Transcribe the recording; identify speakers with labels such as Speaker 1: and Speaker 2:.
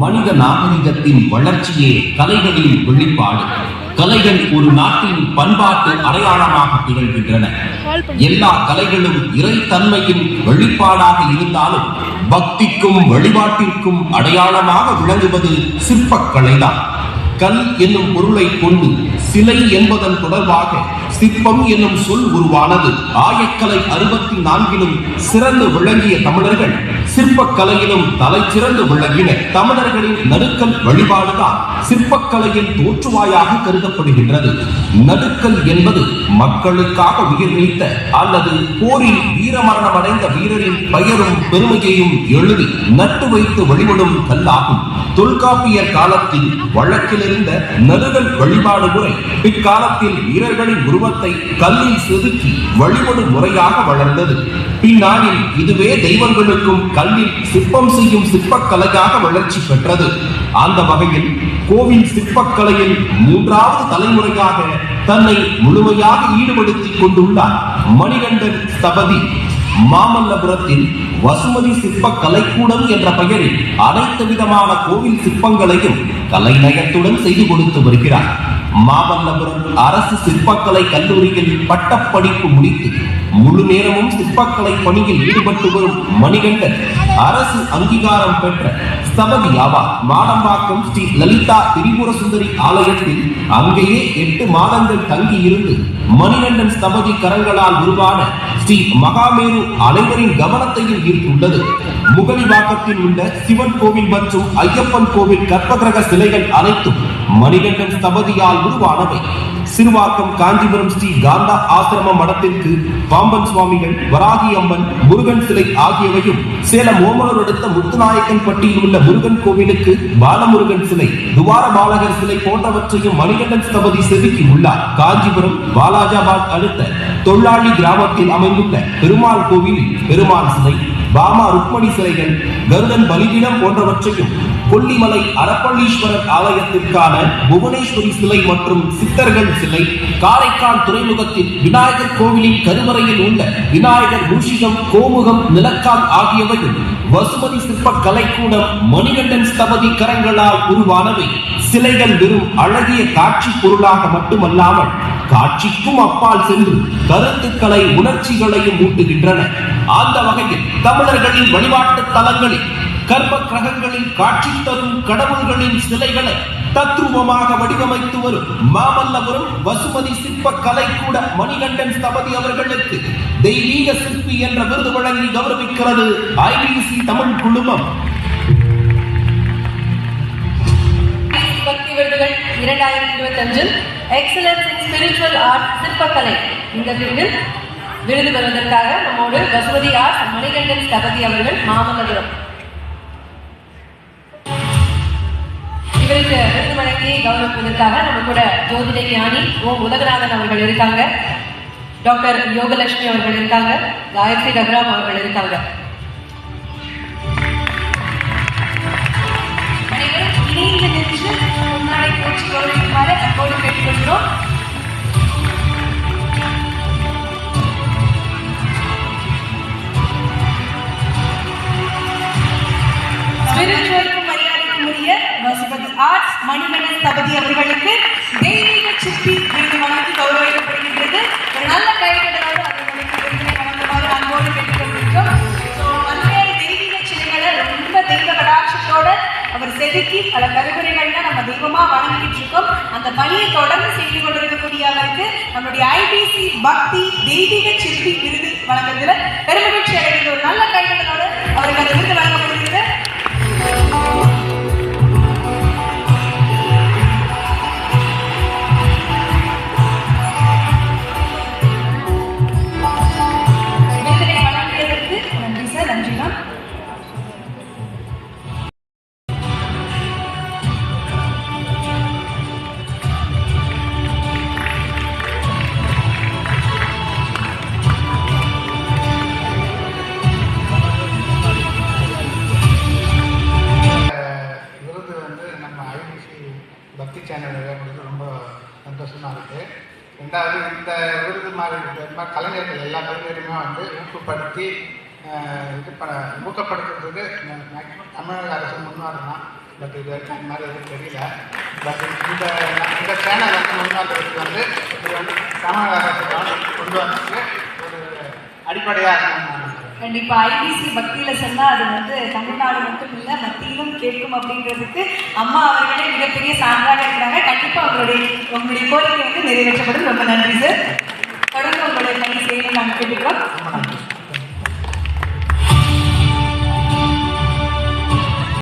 Speaker 1: மனித நாகரிகத்தின் வளர்ச்சியே கலைகளின் வெளிப்பாடு. கலைகள் ஒரு நாட்டின் பண்பாட்டு அடையாளமாக திகழ்கின்றன. எல்லா கலைகளும் இறைத்தன்மையின் வெளிப்பாடாக இருந்தாலும் பக்திக்கும் வழிபாட்டிற்கும் அடையாளமாக விளங்குவது சிற்பக்கலைதான். கல் என்னும் பொருளை கொண்டு சிலை என்பதன் தொடர்பாக சிற்பம் என்னும் சொல் உருவானது. ஆயக்கலை அறுபத்தி நான்கிலும் சிறந்து விளங்கிய தமிழர்கள் சிற்பக்கலையிலும் தலை சிறந்து விளங்கினர் தமிழர்களின் நடுக்கல் வழிபாடுதான் சிற்பக்கலையின் தோற்றுவாயாக கருதப்படுகின்றது. நடுக்கல் என்பது மக்களுக்காக உயிர் நீத்த அல்லது போரில் வீரமரணம் அடைந்த வீரரின் பெயரும் பெருமையையும் எழுதி நட்டு வைத்து வழிபடும் கல்லாகும். தொல்காப்பியர் காலத்தில் வழக்கில் இருந்த நடுகல் வழிபாடு முறை பிற்காலத்தில் வீரர்களின் உருவத்தை கல்லில் செதுக்கி வழிபடும் முறையாக வளர்ந்தது. பின்னாளில் இதுவே தெய்வங்களுக்கும் கல்லில் சிற்பம் செய்யும் சிற்பக்கலையாக வளர்ச்சி பெற்றது. அந்த வகையில் கோவில் சிற்பக்கலையில் மூன்றாவது தலைமுறையாக தன்னை முழுமையாக ஈடுபடுத்திக் கொண்டுள்ளார். மணிகண்டன் ஸ்தபதி மாமல்லபுரத்தில் வசுமதி சிற்ப கலைக்கூடம் என்ற பெயரில் அனைத்து விதமான கோவில் சிற்பங்களையும் கலைநயத்துடன் செய்து கொடுத்து வருகிறார். மாமல்லபுரம் அரசு சிற்பக்கலை கல்லூரியில் பட்டப்படிப்பு முடித்து முழு நேரமும் சிற்பக்கலை பணியில் ஈடுபட்டு வரும் மணிகண்டன் அரசு அங்கீகாரம் பெற்ற ஸ்தபதி ஆவார் மாடம்பாக்கம் ஸ்ரீ லலிதா திரிபுர சுந்தரி ஆலயத்தில் அங்கேயே எட்டு மாதங்கள் தங்கி இருந்து மணிகண்டன் ஸ்தபதி கரங்களால் உருவான ஸ்ரீ மகாமேரு அனைவரின் கவனத்தையும் ஈர்த்துள்ளது. முகலிவாக்கத்தில் உள்ள சிவன் கோவில் மற்றும் ஐயப்பன் கோவில் கற்பகிரக சிலைகள் அனைத்தும் மணிகண்டன் ஸ்தபதியால் உருவானவை. சிறுவாக்கம் காஞ்சிபுரம் ஸ்ரீ காந்தா ஆசிரம மடத்திற்கு பாம்பன் சுவாமிகள் வராகி அம்மன் முருகன் சிலை ஆகியவையும் சேலம் ஓமலூர் அடுத்த முத்துநாயக்கன் பட்டியில் உள்ள முருகன் கோவிலுக்கு பாலமுருகன் சிலை துவார பாலகர் சிலை போன்றவற்றையும் மணிகண்டன் ஸ்தபதி செதுக்கி உள்ளார். காஞ்சிபுரம் வாலாஜாபாத் அடுத்த தொழிலாளி கிராமத்தில் அமைந்துள்ள பெருமாள் கோவிலில் பெருமாள் சிலை பாமா ருக்மணி சிலைகள் கருடன் பலிபீடம் போன்றவற்றையும் கொல்லிமலை அரப்பள்ளீஸ்வரர் ஆலயத்திற்கான புவனேஸ்வரி சிலை மற்றும் சித்தர்கள் சிலை காரைக்கால் துறைமுகத்தில் விநாயகர் கோவிலின் கருவறையில் உள்ள விநாயகர் மூஷிகம் கோமுகம் நிலக்கால் ஆகியவையும் வசுமதி சிற்ப கலைக்கூடம் மணிகண்டன் ஸ்தபதி கரங்களால் உருவானவை. சிலைகள் வெறும் அழகிய காட்சி பொருளாக மட்டுமல்லாமல் காட்சிக்கும் அப்பால் சென்று கருத்துக்களை உணர்ச்சிகளையும் ஊட்டுகின்றன. அந்த வகையில் தமிழர்களின் வழிபாட்டு தலங்களில் கர்ப்ப கிரகங்களில் காட்சி தரும் கடவுள்களின் சிலைகளை தத்ரூபமாக வடிவமைத்து வரும் மாமல்லபுரம் வசுமதி சிற்ப கூட மணிகண்டன் ஸ்தபதி அவர்களுக்கு தெய்வீக சிற்பி என்ற விருது வழங்கி கௌரவிக்கிறது ஐபிசி தமிழ் குழுமம்.
Speaker 2: பக்தி விருதுகள் இரண்டாயிரத்தி இருபத்தி அஞ்சில் எக்ஸலன்ஸ் இன் ஸ்பிரிச்சுவல் ஆர்ட் சிற்பக்கலை. இந்த விருதில் விருது பெறுவதற்காக நம்மோடு வசுமதி ஆர் மணிகண்டன் ஸ்தபதி அவர்கள் மாமல்லபுரம். இவருக்கு விருது வழங்கி கௌரவிப்பதற்காக நம்ம கூட ஜோதிட ஞானி ஓ உலகநாதன் அவர்கள் இருக்காங்க. டாக்டர் யோகலட்சுமி அவர்கள் இருக்காங்க. காயத்ரி ரகுராம் அவர்கள் இருக்காங்க. இணைந்து நின்று முன்னாடி போச்சு கௌரவிக்குமாறு அன்போடு கேட்டுக்கொள்கிறோம். மணிமணன் தகுதி தபதி அவர்களுக்கு தெய்வீக சிற்பி விருது வழங்கி கௌரவிக்கப்படுகின்றது. ஒரு நல்ல கைவிடலோடு அவர்களுக்கு விருதினை வழங்குமாறு அன்போடு கேட்டுக்கொள்கிறோம் ஸோ பல்வேறு தெய்வீக சிலைகளை ரொம்ப தெய்வ கடாட்சத்தோட அவர் செதுக்கி பல கருவறைகள்ல நம்ம தெய்வமா வணங்கிட்டு இருக்கோம் அந்த பணியை தொடர்ந்து செய்து கொண்டிருக்கக்கூடிய அவருக்கு நம்மளுடைய ஐபிசி பக்தி தெய்வீக சிற்பி விருது வழங்குறதுல பெருமகிழ்ச்சி அடைகின்ற ஒரு நல்ல கைவிடலோடு
Speaker 3: ரொம்ப சந்தோஷமாக இருக்குது ரெண்டாவது இந்த விருது மாதிரி கலைஞர்கள் எல்லா கலைஞருமே வந்து ஊக்கப்படுத்தி இது பண்ண ஊக்கப்படுத்துறதுக்கு மேக்ஸிமம் தமிழக அரசு முன்வரலாம் பட் இது வரைக்கும் அந்த மாதிரி எதுவும் தெரியல. பட் இந்த இந்த சேனல் வந்து முன்னாள் வந்து இது வந்து தமிழக அரசு கொண்டு வரதுக்கு ஒரு அடிப்படையாக கண்டிப்பாக
Speaker 4: கண்டிப்பா ஐபிசி பக்தியில சொன்னா அது வந்து தமிழ்நாடு மட்டும் இல்ல மத்தியிலும் கேட்கும் அப்படின்றதுக்கு அம்மா அவர்களே மிகப்பெரிய சான்றாக இருக்கிறாங்க. கண்டிப்பா அவருடைய உங்களுடைய கோரிக்கை வந்து நிறைவேற்றப்படும். ரொம்ப நன்றி சார் தொடர்ந்து உங்களுடைய பணி செய்யணும் நாங்கள் கேட்டுக்கிறோம்.